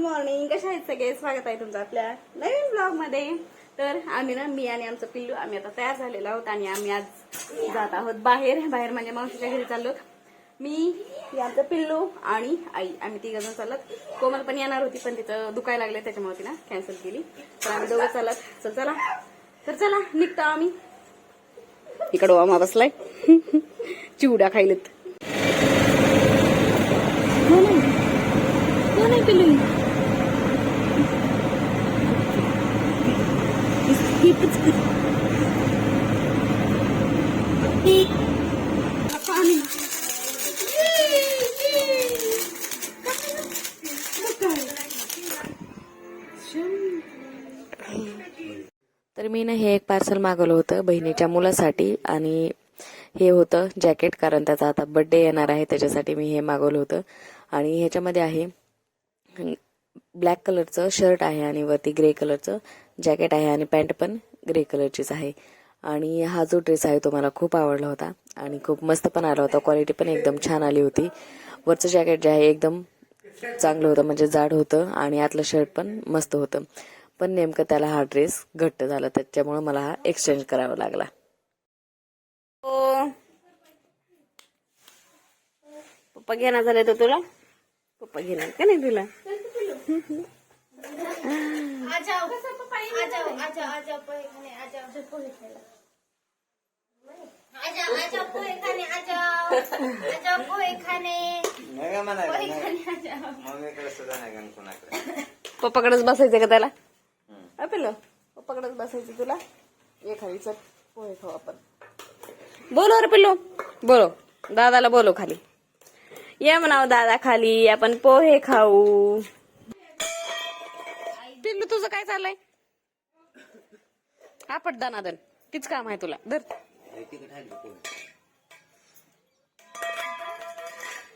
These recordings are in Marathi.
मॉर्निंग कशा आहेत सगळे स्वागत आहे तुमचं आपल्या नवीन ब्लॉगमध्ये तर आम्ही ना मी आणि आमचं पिल्लू आम्ही आता तयार झालेलो आहोत आणि आम्ही आज जात आहोत बाहेर. बाहेर म्हणजे मावशीच्या घरी चाललो. मी आमचं पिल्लू आणि आई. आम्ही तिघ जण चालत. कोमल पण येणार होती पण तिचं दुखायला लागलं त्याच्यामुळे तिला कॅन्सल केली. तर आम्ही दोघं चालत. चल चला. तर चला निघतो आम्ही. इकडं ओमा बसलाय. चिवडा खायलेत. कोण आहे पिल्लू? तर मी ना हे एक पार्सल मागवलं होतं बहिणीच्या मुलासाठी आणि हे होतं जॅकेट कारण त्याचा आता बर्थडे येणार आहे त्याच्यासाठी मी हे मागवलं होतं. आणि ह्याच्यामध्ये आहे ब्लॅक कलरचं शर्ट आहे आणि वरती ग्रे कलरचं जॅकेट आहे आणि पॅन्ट पण ग्रे कलरचीच आहे. आणि हा जो ड्रेस आहे तो मला खूप आवडला होता आणि खूप मस्त पण आला होता. क्वालिटी पण एकदम छान आली होती. वरचं जॅकेट जे आहे एकदम चांगलं होतं म्हणजे जाड होतं आणि आतलं शर्ट पण मस्त होतं. पण नेमकं त्याला हा ड्रेस घट्ट झाला त्याच्यामुळे मला हा एक्सचेंज करावा लागला. हो. पप्पा घेणार झाले तर तुला? पप्पा घेणार का नाही तुला? पप्पाकडेच बसायचं का त्याला? पिल्लो. पप्पाकडेच बसायचं तुला? ये खाली चल. पोहे खाऊ आपण. बोलो रे पिल्लो. बोलो दादाला बोलो खाली. ये म्हणाव दादा खाली. आपण पोहे खाऊ. पिल्लू तुझं काय चाललंय? हा पट दानादन. तीच काम आहे तुला. धर.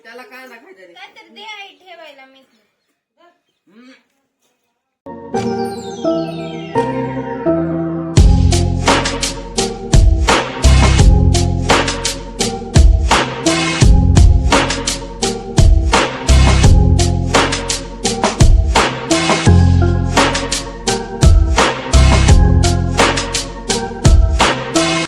काय तर दे आई ठेवायला मी.